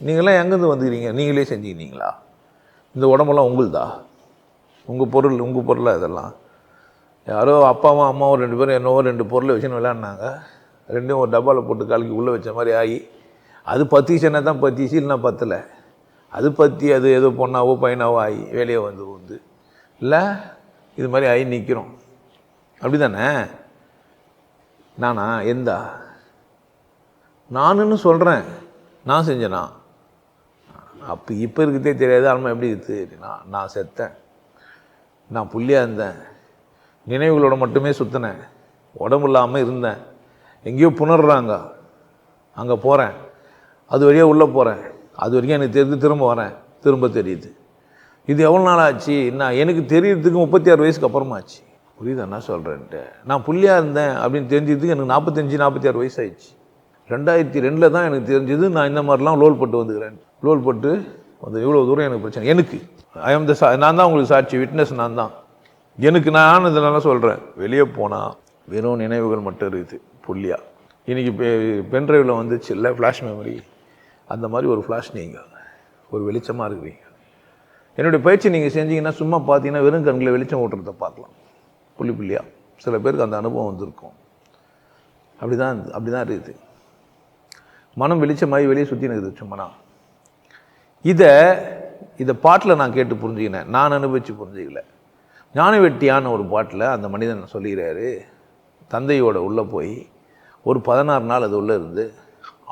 நீங்களாம் எங்கேருந்து வந்துக்கிறீங்க நீங்களே செஞ்சுக்கிறீங்களா இந்த உடம்பெல்லாம் உங்களுதா? உங்கள் பொருள் உங்கள் பொருளாக இதெல்லாம்? யாரோ அப்பாவும் அம்மாவும் ரெண்டு பேரும் என்னவோ ரெண்டு பொருளை வச்சுன்னு விளையாடினாங்க. ரெண்டும் ஒரு டப்பாவில் போட்டு கலக்கி உள்ளே வச்ச மாதிரி ஆகி. அது பத்திச்சுன்னா தான் பத்திச்சு இல்லைன்னா பத்தலை. அது பற்றி அது ஏதோ பொண்ணாவோ பையனாவோ ஆகி வேலையை வந்து வந்து இல்லை இது மாதிரி ஆகி நிற்கிறோம் அப்படி தானே நானா? எந்தா? நானுன்னு சொல்கிறேன் நான் செஞ்சேனா? அப்போ இப்போ இருக்கிறதே தெரியாது. ஆன்மா எப்படி இருக்குது நான் நான் செத்தேன். நான் புள்ளியாக இருந்தேன். நினைவுகளோட மட்டுமே சுற்றினேன் உடம்பு இல்லாமல் இருந்தேன். எங்கேயோ புணர்றாங்க. அங்கே போகிறேன் அது வழியாக உள்ளே போகிறேன் அது வரைக்கும் எனக்கு தெரிஞ்சு திரும்ப வரேன். திரும்ப தெரியுது. இது எவ்வளோ நாள் ஆச்சு? நான் எனக்கு தெரியறதுக்கு முப்பத்தி ஆறு வயசுக்கு அப்புறமா ஆச்சு புரியுது என்ன சொல்கிறேன்ட்டு நான் புள்ளியாக இருந்தேன் அப்படின்னு தெரிஞ்சதுக்கு எனக்கு நாற்பத்தஞ்சு நாற்பத்தி ஆறு வயசு ஆயிடுச்சு. ரெண்டாயிரத்தி ரெண்டில் தான் எனக்கு தெரிஞ்சது. நான் இந்த மாதிரிலாம் லோல் பட்டு வந்துக்கிறேன். லோல் போட்டு வந்து இவ்வளோ தூரம் எனக்கு பிரச்சனை? எனக்கு. ஐ எம் த சா நான் தான் உங்களுக்கு சாட்சி விட்னஸ் நான் தான். எனக்கு நான் இதனால சொல்கிறேன் வெளியே போனால் வெறும் நினைவுகள் மட்டும் இருக்குது புள்ளியாக இன்றைக்கி பெ பென்ட்ரைவில் வந்துச்சு இல்லை ஃப்ளாஷ் மெமரி அந்த மாதிரி ஒரு ஃப்ளாஷ் நீங்கள் ஒரு வெளிச்சமாக இருக்கிறீங்க. என்னுடைய பயிற்சி நீங்கள் செஞ்சீங்கன்னா சும்மா பார்த்தீங்கன்னா வெறும் கண்களை வெளிச்சம் ஓட்டுறதை பார்க்கலாம். புள்ளி புள்ளியாக சில பேருக்கு அந்த அனுபவம் வந்திருக்கும். அப்படி தான் அப்படி தான் இருக்குது. மனம் வெளிச்சமாகி வெளியே சுற்றி இருக்குது சும்மா இதை இதை பாட்டில் நான் கேட்டு புரிஞ்சுக்கினேன். நான் அனுபவித்து புரிஞ்சுக்கல. ஞான வெட்டியான ஒரு பாட்டில் அந்த மனிதன் சொல்லுகிறாரு தந்தையோட உள்ளே போய் ஒரு பதினாறு நாள் அது உள்ளே இருந்து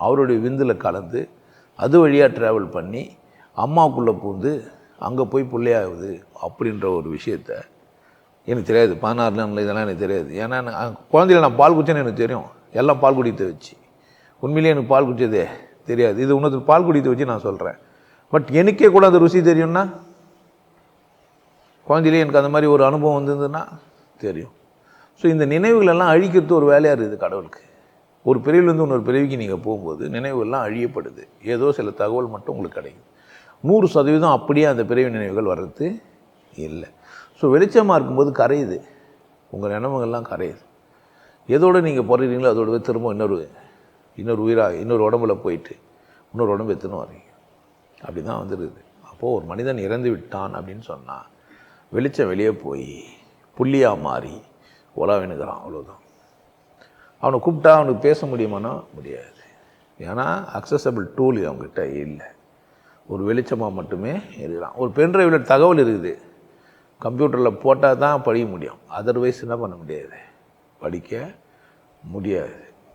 அவருடைய விந்தில் கலந்து அது வழியாக ட்ராவல் பண்ணி அம்மாவுக்குள்ளே பூந்து அங்கே போய் பிள்ளையாகுது அப்படின்ற ஒரு விஷயத்த எனக்கு தெரியாது. பதினாறு நாள் இதெல்லாம் எனக்கு தெரியாது. ஏன்னா குழந்தையில நான் பால் குடிச்சேன்னு எனக்கு தெரியும். எல்லாம் பால் குடித்து வச்சு. உண்மையிலேயே எனக்கு பால் குடித்ததே தெரியாது. இது இன்னொரு பால் குடித்து வச்சு நான் சொல்கிறேன் பட் எனக்கே கூட அந்த ருசி தெரியும்னா? குழந்தையிலே எனக்கு அந்த மாதிரி ஒரு அனுபவம் வந்ததுன்னா தெரியும். ஸோ இந்த நினைவுகள் எல்லாம் அழிக்கிறது ஒரு வேலையாக இருக்குது கடவுளுக்கு. ஒரு பிரிவிலேருந்து இன்னொரு பிரிவுக்கு நீங்கள் போகும்போது நினைவுகள்லாம் அழியப்படுது. ஏதோ சில தகவல் மட்டும் உங்களுக்கு கிடைக்குது. நூறு சதவீதம் அப்படியே அந்த பிரிவு நினைவுகள் வர்றது இல்லை. ஸோ வெளிச்சமாக இருக்கும்போது கரையுது. உங்கள் நினைவுகள்லாம் கரையுது. எதோடு நீங்கள் பிறகுறீங்களோ அதோடவே திரும்ப இன்னொரு இன்னொரு உயிராக இன்னொரு உடம்புல போயிட்டு இன்னொரு உடம்பு எத்தனை வரீங்க அப்படி தான் வந்துடுது அப்போது ஒரு மனிதன் இறந்து விட்டான் அப்படின்னு சொன்னால் வெளிச்சம் வெளியே போய் புள்ளியாக மாறி உலவினுக்கிறான் அவ்வளோதான் அவனை கூப்பிட்டா அவனுக்கு பேச முடியுமானா? முடியாது. ஏன்னா அக்சசபிள் டூல் அவங்ககிட்ட இல்லை. ஒரு வெளிச்சமாக மட்டுமே இருக்கிறான் ஒரு பென்ட்ரைவில் தகவல் இருக்குது. கம்ப்யூட்டரில் போட்டால் தான் படிக்க முடியும். அதர்வைஸ் என்ன பண்ண முடியாது? படிக்க முடியாது.